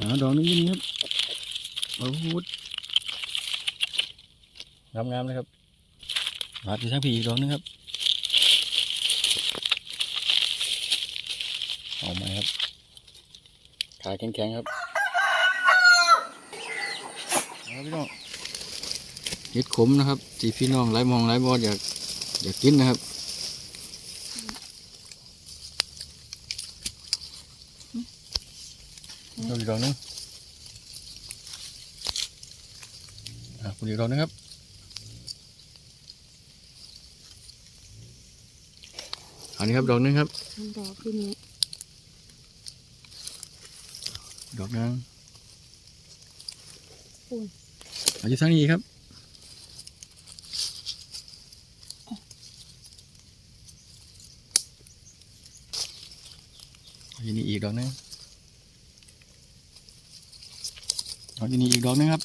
อ่าดอกนึงนี่ครับโอ้โหงามงามๆเลยครับบาดอยู่ทั้งผีอีกดอกนึงครับเอาไหมครับ ขาแข็งๆครับเอาพี่น้องเห็ดขมนะครับที่พี่น้องหลายมองหลายบออยากอยากกินนะครับ เอาอีกดอกหนึงอะคุณอีกดอกหนึงครับอันนี้ครับดอกหนึงครับดอกที่นี้ดอกหนึงเอาอยู่ทางนี้อีกครับเอาอยู่นี่อีกดอกหนึง เอาอยู่นี่อีกดอกหนึงครับ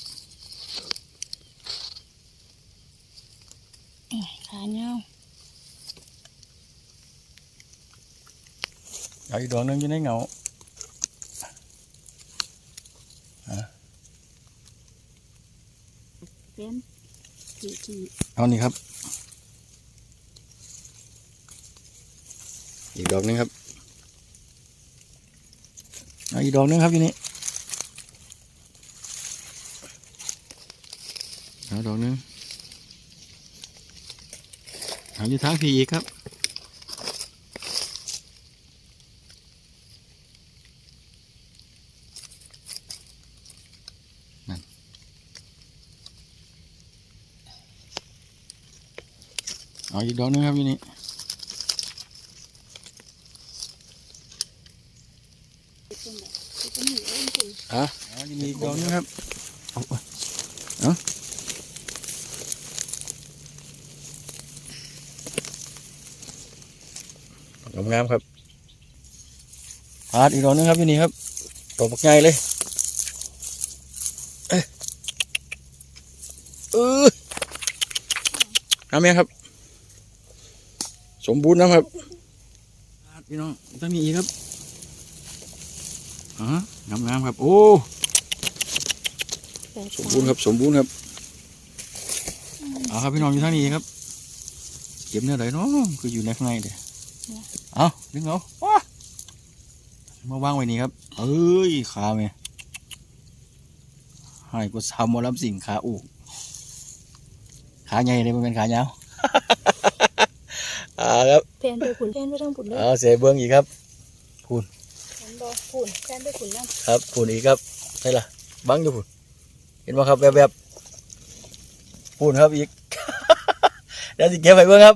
ขาเงาเอาอีกดอกหนึงอยู่ในเงาเป็นขีขีเอานี่ครับ อีกดอกหนึงครับเอาอีกดอกหนึงครับอยู่นี่เอาดอกหนึงเอาอยู่ทางพี่อีกครับนั่นเอาอีกดอกหนึงครับอยู่นี่เป็นแบบเป็นหนูเองสิอะเอาอยู่นี่อีกดอกหนึงครับเอาเอาเอาดอก งามครับพาดอีกดอกหนึงครับอยู่นี่ครับดอกบักใหญ่เลยเอ้ยเออทำยังครับ สมบูรณ์นะครับพาดพี่น้องต้องมีอีกครับอ่างามงามๆครับ โอ้แปดสมบูรณ์ครับ สมบูรณ์ครับเอาครับพี่น้องอยู่ทางนี้ครับ เก็บเนี่ยไหนเนาะคืออยู่ในข้างในเด้อ เอาดึงเอาว้ามาวางไว้นี่ครับ เอ้ยขาเมียให้กูสาวหมอลำสิ่งขาอูกขาใหญ่เลยมันเป็นขายาวอ่าครับแพนไปขุนแพนไปทั้งขุนเลยเอาเสียเบิ้งอีกครับฉันบอกขุนแพนไปขุนนั่นครับผุนอีกครับใช่ล่ะบังอยู่ผุนเห็นไหมครับแบบแบบๆผุนครับอีกเดี๋ยวสิเก็บไปเบิ่งครับ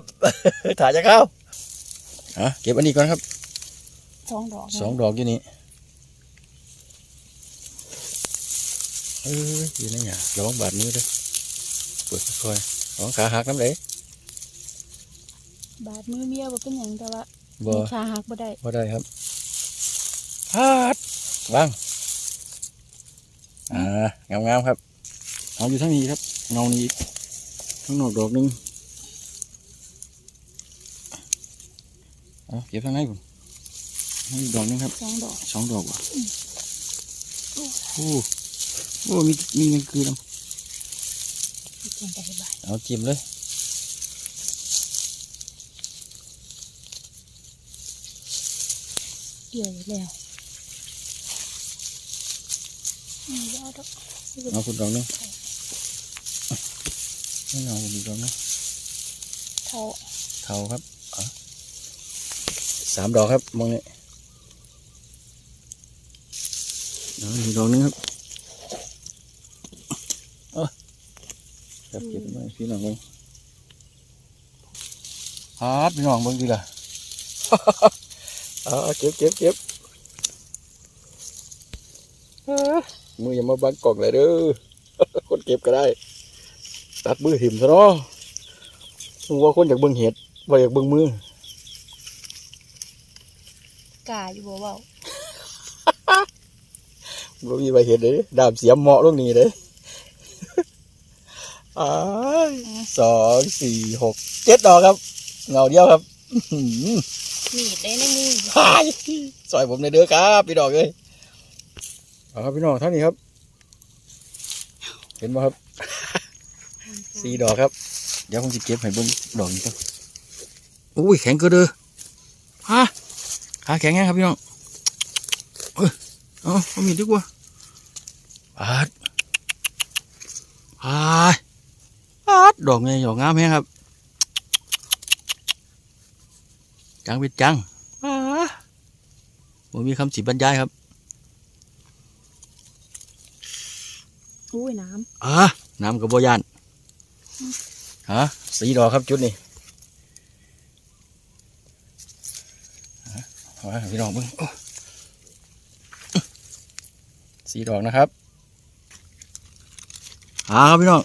ถ่ายจะเข้า อะเก็บอันนี้ก่อนครับสองดอกสองดอกอยู่นี่เอ้ยอยู่ในหยาระวังบาดมือเด้วยเปิดค่อยๆระวังขาหักน้ำไหลบาดมือเมียบ่เป็นหยังแต่ว่าบ่ขาหักบ่ได้บ่ได้ครับพาดวางอ่างามๆครับเอาอยู่ทั้งนี้ครับเงานี้อีกข้างนอกดอกหนึง เอาเก็บทางไหนผมนี่ดอกหนึงครับสองดอกสองดอกว่ะโอ้โหมีมีเงินคือน้เก่งไปบาดำเอาจิ้มเลยเกี่ยวอยู่แล้วอืมเอาดอกเอาคุณดอกหนึงไม่เอาคุณดอกหนึงเท่าเท่าครับเอา สามดอกครับมองนี่เอาอีกดอกหนึงครับเอาครับเก็บไว้พี่น้องเบิ่งฮาดพี่น้องเบิ่งดีล่ะเอาเอาเก็บเก็บเก็บเอ้อมืออย่ามาบังกล่องเลยเด้อคนเก็บก็ได้ ตัดมือหิมซะเนาะมึงว่าคนอยากเบิ่งเห็ดว่าอยากเบิ่งมือ กาอยู่บ่เว้าบ่มีใบเห็ดเลยดาบเสียมเหมาะลงนี่เลยอ้ายสองสี่หกเจ็ดดอกครับเงาเดียวครับอื้อหือมีดได้ในมือหายซอยผมในอยเด้อครับพี่ดอกเลยเอาครับพี่น้องท่านนี้ครับ เห็นไหมครับสี่ดอกครับ เดี๋ยวผมจะเก็บให้เบิ้งดอกนี้ก่อนอุ้ยแข็งเก็เด้อฮะ ขาแข็งแงครับพี่น้องเอ้ยเอาเอามีดดีกว่าปาดปาดปาดดอกไงดอกงามแฮงครับ จังเป็นจังปาดผมมีคำสิบรรยายครับอุ้ยน้อ่าน้ำกระโบยานฮะสีดอกครับจุดนี้ ฮะเอาไว้ให้พี่น้องเบิ่งสีดอกนะครับหาครับพี่น้อง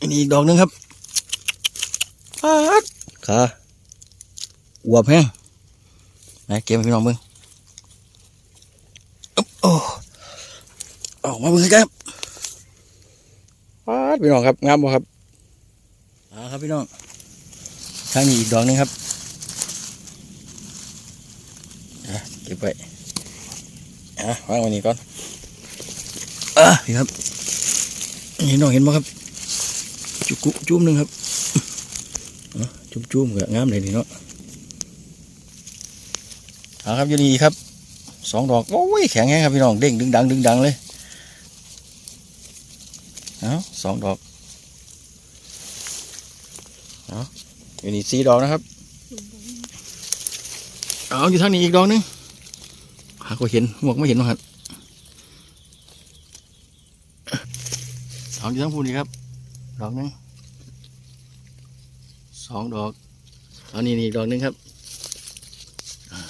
อันนี้อีกดอกหนึงครับปาดขาอวบแห้งไหนเก็บให้พี่น้องเบิ่งอึ๊บโอ้ออกมาเบิ่งใกล้ๆครับปาดพี่น้องครับงามบ่ครับอาครับพี่น้องทางนี้อีกดอกหนึงครับอะ เก็บไว้อะวางไว้นี่ก่อนอะนี่ครับเห็นน้องเห็นบ่ครับ จุกุจุ่มหนึ่งครับอะจุ่มจุ่มก็งามเลยนี่เนาะอ่าครับอยู่นี่อีกครับสองดอกโอ้ยแข็งแรงครับพี่น้องเด้งดึงดังดึงดังเลยเอาสองดอกเอาอยู่นี่สี่ดอกนะครับเอาอยู่ทางนี้อีกดอกหนึง หาก็เห็นหมวกไม่เห็นนะครับเอาอยู่ทางพูนี่ครับ ดอกหนึงสองดอกเอานี่นี่อีกดอกหนึงครับอ่า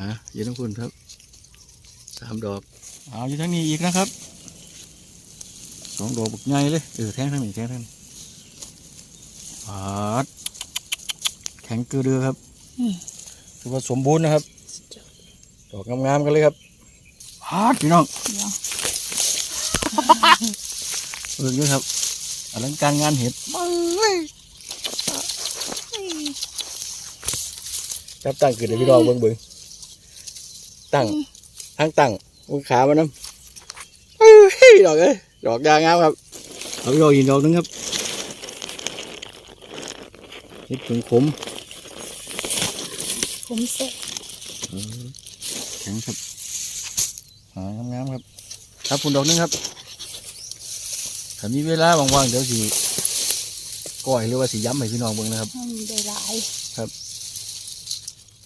ฮะอยู่ทางพูนครับสามดอกเอาอยู่ทางนี้อีกนะครับสองดอกบักใหญ่เลยเออแทงทั้งหนึ่งแทงทั้งนี้ปาดแข็งเกลือเดือครับถือว่าสมบูรณ์นะครับ ดอกงามๆกันเลยครับปาดพี่น้องำเดี๋ยวเออนี่ครับอลังการงานเห็ดจับตั้งขึ้นเลยพี่น้องเบิ้งเบิ้งตั้งทั้งตั้งมือขามันน้ำเอ้ยดอกเอ้ยดอกยางงามครับเอาพี่ดอกอีกดอกหนึงครับเห็ดผึ่งขมผมเสร็จแข็งครับหางามๆครับ ครับคุณดอกหนึงครับถ้ามีเวลาว่างๆเดี๋ยวสิก้อยหรือว่าสิย้ำให้พี่น้องเบิ่งนะครับมันได้หลาย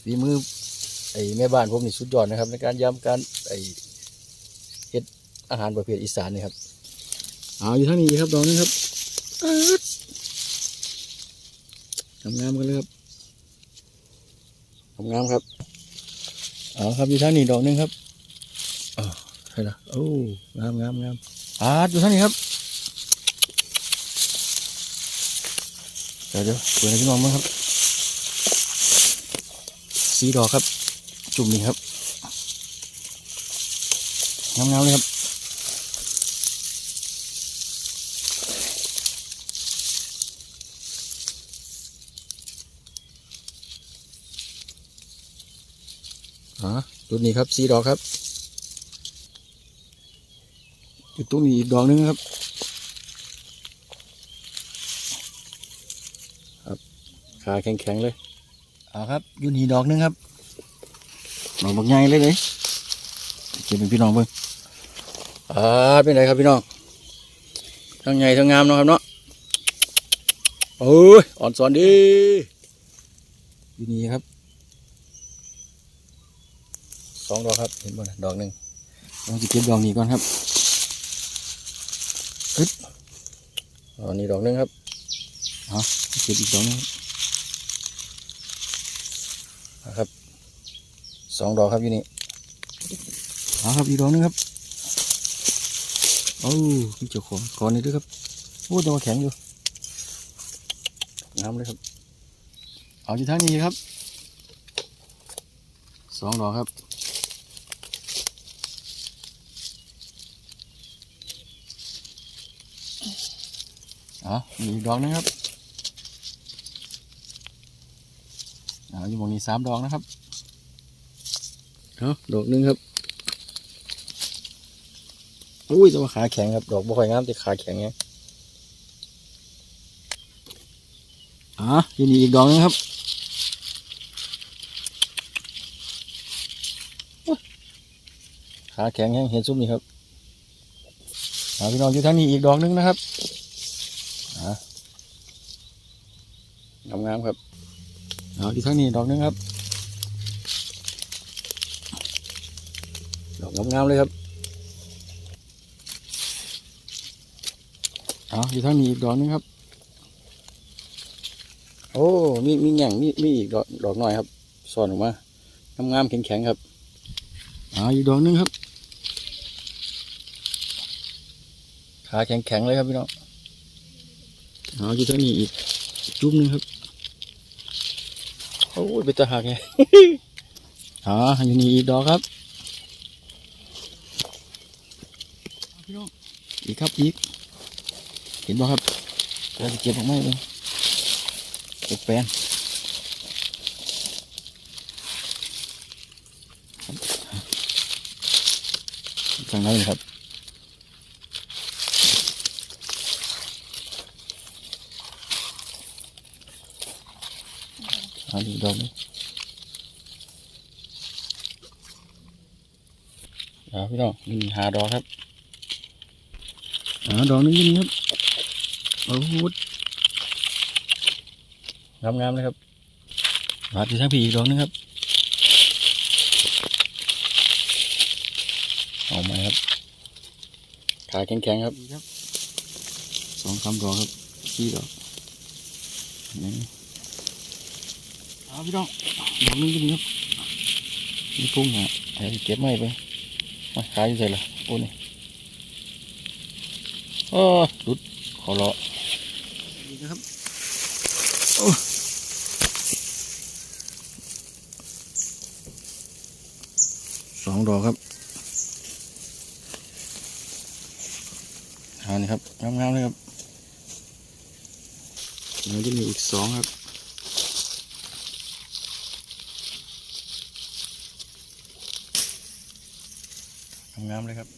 ฝีมือไอ้แม่บ้านผมนี่สุดยอดนะครับ ในการย้ำการไอ้เฮ็ดอาหารประเภทอีสานนี่ครับเอาอยู่ทางนี้ครับดอกหนึงครับทำงามกันเลยครับทำงามครับ เอาครับอยู่ทางนี้ดอกหนึงครับอ๋อใช่ละโอ้งามงามงามอาดอยู่ทางนี้ครับเดี๋ยวเดี๋ยวเปิดให้พี่น้องมั้งครับ สีดอกครับ จุ่มนี่ครับงามๆเลยครับ อ่าจุดนี้ครับสีดอกครับจุดตรงนี้อีกดอกหนึงครับ ครับขาแข็งๆเลยเอาครับอยูนี่ดอกหนึงครับดอกบักใหญ่เลยเลยเก็บเป็นพี่น้องเบิ่งอ่าเป็นไรครับพี่น้องทั้งใหญ่ทั้งงามเนาะครับเนาะโอ้ยอ่อนสอนดีอยู่นี่ครับ สองดอกครับเห็นบ่นะดอกหนึ่งเราจะเก็บดอกนี้ก่อนครับอึดอันนี้ดอกหนึ่งครับเอาเก็บอีกดอกหนึงครับนะครับสองดอกครับอยู่นี่เอาครับอีกดอกหนึงครับโอ้มีเจ้าของก่อนนี้ด้วยครับโอ้แตัวาแข็งอยู่น้ำเลยครับเอาอยู่ทางนี้ครับสองดอกครับ เอามีอีกดอกหนึงครับเอาอยู่หมองนี้สามดอกนะครับเอาดอกหนึ่งครับอุ้ยแต่ว่าขาแข็งครับ ดอกบ่ค่อยงามแต่ขาแข็งไงอะทีนี้อีกดอกนึงครับอุ๊ยขาแข็งแห้งเห็นซุ้มนี่ครับอ่าพี่น้องอยู่ทางนี้อีกดอกนึงนะครับอ่า งามๆครับเอาที่ทางนี้ดอกนึงครับ ดอกงามๆเลยครับเอาอยู่ทางนี้อีกดอกนึงครับ โอ้มีมีแง่งมีมีอีกดอกดอกหน่อยครับซ่อนออกมางามๆแข็งๆครับเอาอีกดอกนึงครับขาแข็งๆเลยครับพี่น้องเอาอยู่ทางนี้อีกจุ๊บนึงครับโอ้ยเป็นตาหักไงอ๋ออยู่นี่อีกดอกครับพี่น้องอีกครับอีก เห็นบ่ครับเราจะเก็บออกมาเลยเก็บแปลนทางนั้นเลยครับาดีดอกนี้เอาพี่น้องนี่หาดอกครับหาดอกนึงนี่ครับโอ้โหงามงามๆเลยครับมาที่ทางพี่อีกดอกนึงครับเอาไหมครับขาแข็งๆครับครับสองสามดอกครับสี่ดอกนี่ เอาพี่น้องดอกนึงก็ดีครับนี่พุ่งอะเดี๋ยวเก็บไม่ไปมาขายอยู่ใส่ละโอ้นี่โอ้หลุดขอรอนี่นะครับโอ้สองดอกครับอันนี้ครับงามๆเลยครับแล้วจะมีอีกสองครับ งามเลยครับ